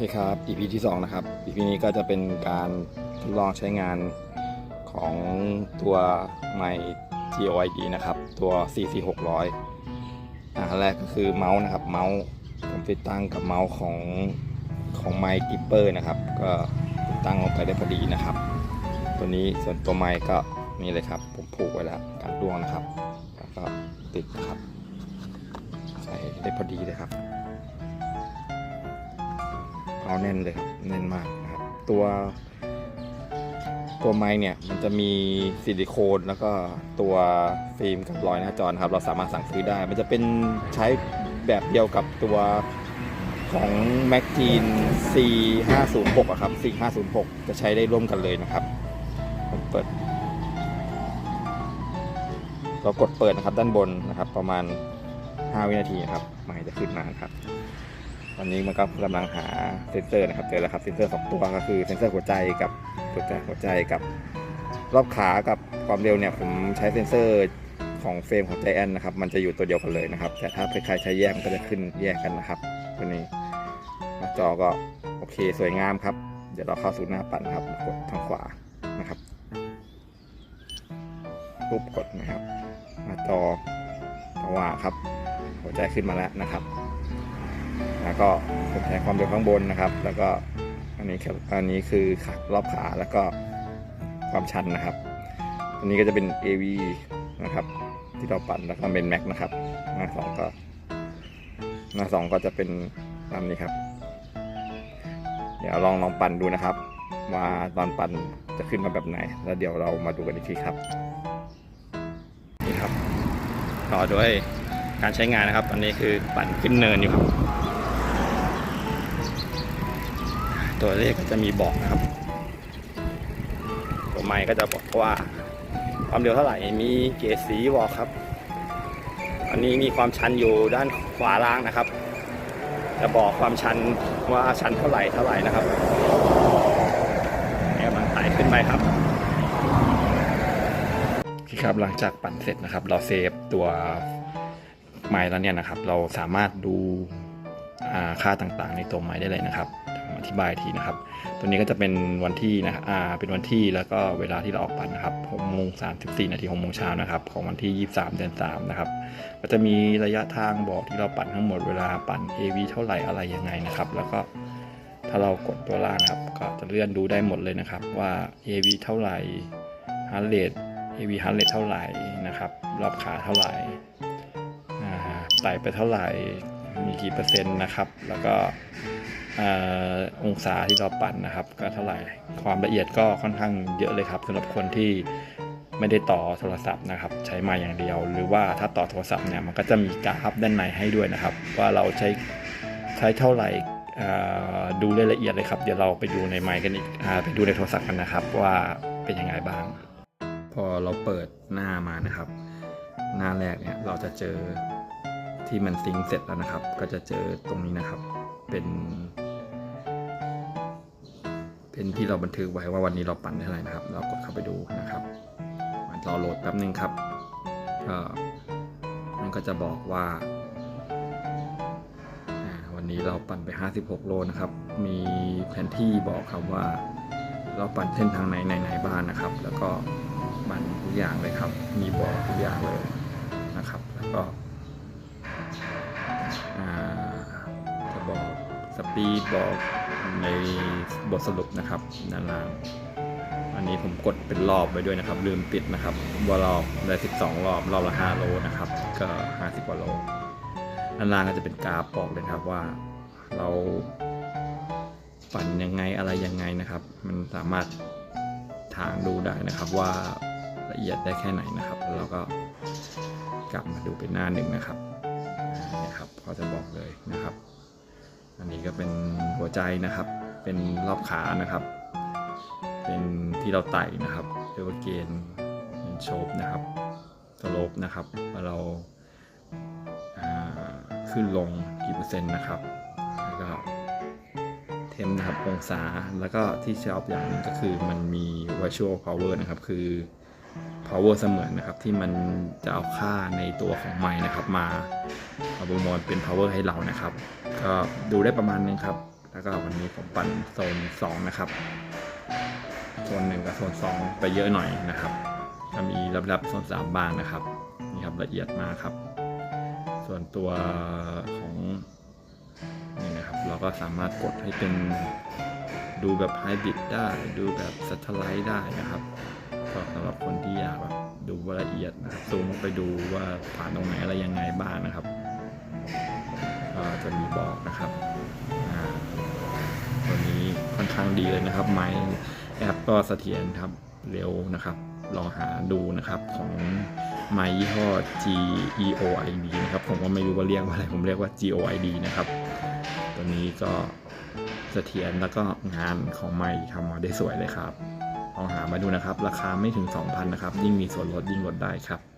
เคครับ EP ที่ 2 นะครับ EP นี้ก็จะเป็นการทดลองใช้งานของตัวไมค์ GOID นะครับ ตัว CC600 อันแรกก็คือเมาส์นะครับ เมาส์ผมติดตั้งกับเมาส์ของของไมค์กิปเปอร์นะครับ ก็ติดตั้งลงไปได้พอดีนะครับ ตัวนี้ส่วนตัวไมค์ก็นี่เลยครับ ผมผูกไว้แล้วการดวงนะครับ แล้วก็ติดนะครับ ใส่ได้พอดีเลยครับ เอาแน่นเลยครับแน่นมากนะครับ ตัวตัวไม้เนี่ยมันจะมีซิลิโคนแล้วก็ตัวฟิล์มกับรอยหน้าจอนะครับเราสามารถสั่งซื้อได้ มันจะเป็นใช้แบบเดียวกับตัวของ m a c g e n C506 อะครับ C506 จะใช้ได้ร่วมกันเลยนะครับผมเปิด เรากดเปิดนะครับด้านบนนะครับ ประมาณ 5 วินาทีนะครับไม้จะขึ้นมาครับ อนนี้มันก็กำลังหาเซนเซอร์นะครับเจอแล้วครับเซนเซอร์สองตัวก็คือเซนเซอร์หัวใจกับหัวใจหัวใจกับรอบขากับความเร็วเนี่ยผมใช้เซนเซอร์ของเฟรมของใจแอนนะครับมันจะอยู่ตัวเดียวกันเลยนะครับ แต่ถ้าใครใช้แยกมันก็จะขึ้นแยกกันนะครับตัวนี้หน้าจอก็โอเคสวยงามครับ เดี๋ยวเราเข้าสู่หน้าปั่นครับกดทางขวานะครับปุ๊บกดนะครับหน้าจอสว่างครับ หัวใจขึ้นมาแล้วนะครับ ก็ผมใช้ความเร็วข้างบนนะครับ แล้วก็อันนี้ครับอันนี้คือขารอบขาแล้วก็ความชันนะครับอันนี้ก็จะเป็น AV นะครับ ที่เราปั่นแล้วก็เป็น Max นะครับหน้าสองก็หน้าสองก็จะเป็นตามนี้ครับ เดี๋ยวลองลองปั่นดูนะครับ ว่าตอนปั่นจะขึ้นมาแบบไหน แล้วเดี๋ยวเรามาดูกันอีกทีครับนี่ครับ ต่อด้วยการใช้งานนะครับ อันนี้คือปั่นขึ้นเนินอยู่ครับ ตัวเลขก็จะมีบอกนะครับตัวไม้ก็จะบอกว่าความเร็วเท่าไหร่มีเกสีบอกครับ อันนี้มีความชันอยู่ด้านขวาล่างนะครับ จะบอกความชันว่าชันเท่าไหร่เท่าไหร่นะครับนี่กำลังไต่ขึ้นไปครับครับหลังจากปั่นเสร็จนะครับ เราเซฟตัวไม้แล้วเนี่ยนะครับ เราสามารถดูค่าต่างๆในตัวไม้ได้เลยนะครับ อธิบายทีนะครับ ตัวนี้ก็จะเป็นวันที่นะครับอ่าเป็นวันที่แล้วก็เวลาที่เราออกปั่นนะครับ6โมง34นาที6โมงเช้านะครับของวันที่23เดือน3นะครับก็จะมีระยะทางบอกที่เราปั่นทั้งหมดเวลาปั่น AV เท่าไหร่อะไรยังไงนะครับ แล้วก็ถ้าเรากดตัวล่างครับก็จะเลื่อนดูได้หมดเลยนะครับ ว่า AV เท่าไหร่ heart rate AV heart rate เท่าไหร่นะครับรอบขาเท่าไหร่ไต่ไปเท่าไหร่มีกี่เปอร์เซ็นต์นะครับ แล้วก็ องศาที่เราปั่นนะครับ ก็เท่าไหร่ความละเอียดก็ค่อนข้างเยอะเลยครับสำหรับคนที่ไม่ได้ต่อโทรศัพท์นะครับ ใช้มาอย่างเดียว หรือว่าถ้าต่อโทรศัพท์เนี่ยมันก็จะมีกราฟด้านในให้ด้วยนะครับ ว่าเราใช้ใช้เท่าไหร่ดูรายละเอียดเลยครับ เดี๋ยวเราไปดูในไมค์กันอีกอไปดูในโทรศัพท์กันนะครับ ว่าเป็นยังไงบ้าง พอเราเปิดหน้ามานะครับ หน้าแรกเนี่ยเราจะเจอที่มันซิงค์เสร็จแล้วนะครับ ก็จะเจอตรงนี้นะครับ เป็น เป็นที่เราบันทึกไว้ว่าวันนี้เราปั่นเท่าไหร่นะครับ เรากดเข้าไปดูนะครับรอโหลดแป๊บนึงครับก็มันก็จะบอกว่า วันนี้เราปั่นไป 56 โลนะครับ มีแผนที่บอกครับว่า เราปั่นเส้นทางไหนไหนไหนบ้างนะครับ แล้วก็ปั่นทุกอย่างเลยครับ มีบอกทุกอย่างเลยนะครับ แล้วก็ ปีบอกในบทสรุปนะครับด้านล่างอันนี้ผมกดเป็นรอบไปด้วยนะครับ ลืมปิดนะครับว่ารอบได้ 12 รอบรอบละ 5 โลนะครับ ก็ 50 กว่าโลด้านล่างก็จะเป็นกราฟบอกเลยครับว่าเราปั่นยังไงอะไรยังไงนะครับ มันสามารถทางดูได้นะครับว่าละเอียดได้แค่ไหนนะครับแล้วเราก็กลับมาดูเป็นหน้าหนึ่งนะครับนี่ครับเขาจะบอกเลยนะครับ อันนี้ก็เป็นหัวใจนะครับ เป็นรอบขานะครับ เป็นที่เราไต่นะครับเรียกว่าเกณฑ์เป็นโชบนะครับสโลปนะครับว่าเราาขึ้นลงกี่เปอร์เซ็นต์นะครับแล้วก็เทมนะครับองศาแล้วก็ที่ชอบอย่างนึงก็คือมันมี virtual power นะครับ คือ power เสมือนนะครับที่มันจะเอาค่าในตัวของไม้นะครับ มาเอาประมวลเป็น power ให้เรานะครับ ก็ดูได้ประมาณนึงครับ แล้วก็วันนี้ผมปั่นโซน 2 นะครับ โซนหนึ่งกับโซน 2 ไปเยอะหน่อยนะครับก็มีรับๆโซน 3 บ้างนะครับนี่ครับละเอียดมากครับ ส่วนตัวของนี่นะครับเราก็สามารถกดให้เป็นดูแบบไฮบริดได้ ดูแบบส t ตไลท์ได้นะครับ ว่าละเอียดนะครับซูมไปดูว่าผ่านตรงไหนอะไรยังไงบ้างนะครับก็จะมีบอกนะครับตัวนี้ค่อนข้างดีเลยนะครับ ไม้แอปก็เสถียรครับเร็วนะครับลองหาดูนะครับของไม้ยี่ห้อ G E O I D นะครับ ผมก็ไม่รู้ว่าเรียกว่าอะไร ผมเรียกว่า G O I D นะครับ ตัวนี้ก็เสถียรแล้วก็งานของไม้ทำมาได้สวยเลยครับ ลองหามาดูนะครับ ราคาไม่ถึง 2,000 นะครับ ยิ่งมีส่วนลดยิ่งลดได้ครับ